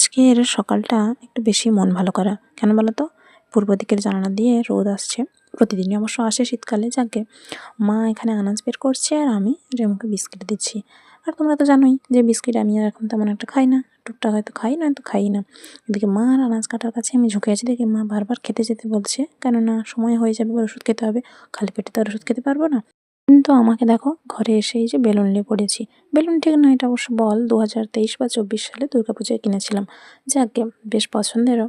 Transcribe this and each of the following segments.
আজকের সকালটা একটু বেশি মন ভালো করা। কেন বলো তো পূর্ব দিকের জানালা দিয়ে রোদ আসছে। প্রতিদিনই অবশ্য আসে শীতকালে, যাকে মা এখানে আনাজ বের করছে আর আমি রেমুকে বিস্কিট দিচ্ছি। আর তোমরা তো জানোই যে বিস্কিট আমি আর এখন তেমন একটা খাই না। টুকটাক হয়তো খাই না তো খাই না। এদিকে মা আর আনাজ কাটার কাছে আমি ঝুঁকে আছি দেখি মা বারবার খেতে যেতে বলছে। কেননা সময় হয়ে যাবে ওষুধ খেতে হবে। খালি পেটে তো আর ওষুধ খেতে পারব না। কিন্তু আমাকে দেখো ঘরে এসেই যে বেলুন নিয়ে পড়েছি। বেলুন ঠিক না এটা অবশ্য বল। দু হাজার তেইশ বা চব্বিশ সালে দুর্গাপুজোয় কিনেছিলাম। যাকে বেশ পছন্দেরও।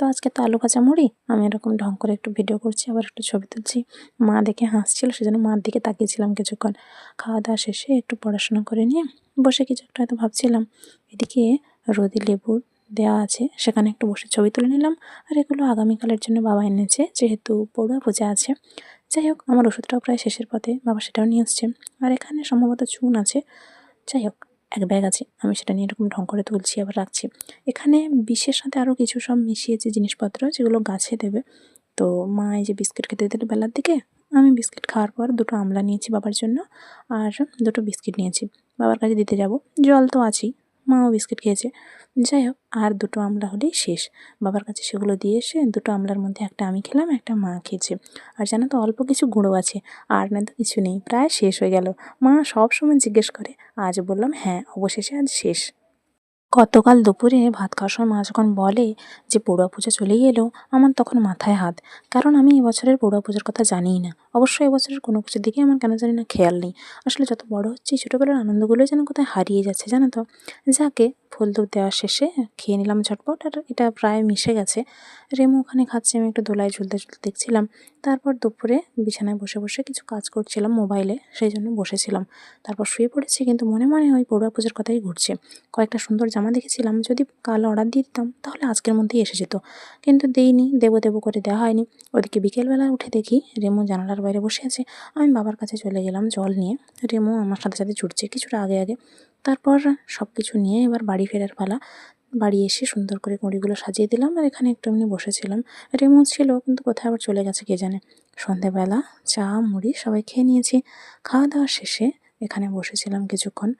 তো আজকে তো আলু কাঁচা মুড়ি, আমি এরকম ঢং করে একটু ভিডিও করছি, আবার একটু ছবি তুলছি। মা দেখে হাসছিল, সেজন্য মার দিকে তাকিয়েছিলাম কিছুক্ষণ। খাওয়া দাওয়া শেষে একটু পড়াশোনা করে নিয়ে বসে কিছু একটা হয়তো ভাবছিলাম। এদিকে রোদি লেবু দেওয়া আছে, সেখানে একটু বসে ছবি তুলে নিলাম। আর এগুলো আগামীকালের জন্য বাবা এনেছে, যেহেতু পড়ুয়া পূজা আছে। যাই হোক, আমার ওষুধটাও প্রায় শেষের পথে বাবা সেটাও নিয়ে আসছে। আর এখানে সম্ভবত চুন আছে। যাই হোক, এক ব্যাগ আছে। আমি সেটা নিয়ে এরকম ঢং করে তুলছি, আবার রাখছি। এখানে বিষের সাথে আরও কিছু সব মিশিয়েছে জিনিসপত্র, যেগুলো গাছে দেবে। তো মা এই যে বিস্কিট খেতে দিল বেলার দিকে, আমি বিস্কিট খাওয়ার পর দুটো আমলা নিয়েছি বাবার জন্য, আর দুটো বিস্কিট নিয়েছি। বাবার কাছে দিতে যাব। জল তো আছেই। মাও বিস্কিট খেয়েছে। যাই হোক, আর দুটো আমলা হলেই শেষ। বাবার কাছে সেগুলো দিয়ে এসে দুটো আমলার মধ্যে একটা আমি খেলাম, একটা মা খেয়েছে। আর জানো তো, অল্প কিছু গুঁড়ো আছে, আর না তো কিছু নেই। প্রায় শেষ হয়ে গেল। মা সব সময় জিজ্ঞেস করে, আজ বললাম হ্যাঁ অবশেষে আজ শেষ। গতকাল দুপুরে ভাত খাওয়ার সময় মা যখন বলে যে, পড়ুয়া পুজো চলেই এলো, আমার তখন মাথায় হাত। কারণ আমি এবছরের পড়ুয়া পুজোর কথা জানিই না। অবশ্য এবছরের কোনো কিছুর দিকে আমার কেন জানি না খেয়াল নেই। আসলে যত বড় হচ্ছি, ছোটোবেলার আনন্দগুলোই যেন কোথায় হারিয়ে যাচ্ছে, জানো তো? যাকে ফুল দুধ দেওয়া শেষে খেয়ে নিলাম ঝটপট, আর এটা প্রায় মিশে গেছে। রেমু ওখানে খাচ্ছে, আমি একটু দোলায় ঝুলতে ঝুলতে দেখছিলাম। তারপর দুপুরে বিছানায় বসে বসে কিছু কাজ করছিলাম মোবাইলে, সেই জন্য বসেছিলাম। তারপর শুয়ে পড়েছি, কিন্তু মনে মনে ওই পড়ুয়া পুজোর কথাই ঘুরছে। কয়েকটা সুন্দর জামা দেখেছিলাম, যদি কাল অর্ডার দিয়ে দিতাম, তাহলে আজকের মধ্যেই এসে যেত। কিন্তু দেইনি, দেবো দেবো করে দেওয়া হয়নি। ওদিকে বিকেলবেলা উঠে দেখি রেমু জানালার বাইরে বসে আছে। আমি বাবার কাছে চলে গেলাম জল নিয়ে। রেমু আমার সাথে সাথে ছুটছে কিছুটা আগে আগে। তারপর সব কিছু নিয়ে এবার বাড়ি ফেরার পালা। বাড়ি এসে সুন্দর করে কুঁড়িগুলো সাজিয়ে দিলাম আর এখানে একটু এমনি বসেছিলাম। রেমু ছিল, কিন্তু কোথায় আবার চলে গেছে কে জানে। সন্ধেবেলা চা, মুড়ি সবাই খেয়ে নিয়েছি। খাওয়া দাওয়া শেষে এখানে বসেছিলাম কিছুক্ষণ।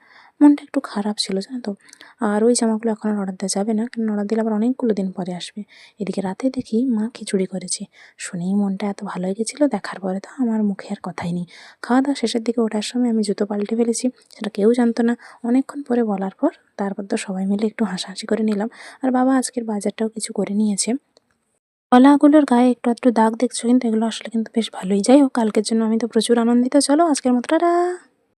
মনটা একটু খারাপ ছিল, জানো তো। আর ওই জামাগুলো এখন আর অর্ডার দেওয়া যাবে না, কারণ অর্ডার দিলে আবার অনেকগুলো দিন পরে আসবে। এদিকে রাতে দেখি মা খিচুড়ি করেছে। শুনেই মনটা এত ভালো হয়ে গেছিল, দেখার পরে তো আমার মুখে আর কথাই নেই। খাওয়া দাওয়া শেষের দিকে ওঠার সময় আমি জুতো পাল্টে ফেলেছি, সেটা কেউ জানতো না। অনেকক্ষণ পরে বলার পর তারপর তো সবাই মিলে একটু হাসাহাসি করে নিলাম। আর বাবা আজকের বাজারটাও কিছু করে নিয়েছে। কলাগুলোর গায়ে একটু একটু দাগ দেখছ কিন্তু এগুলো আসলে কিন্তু বেশ ভালোই। যাই হোক, কালকের জন্য আমি তো প্রচুর আনন্দিত। চলো আজকের মতো, টাটা!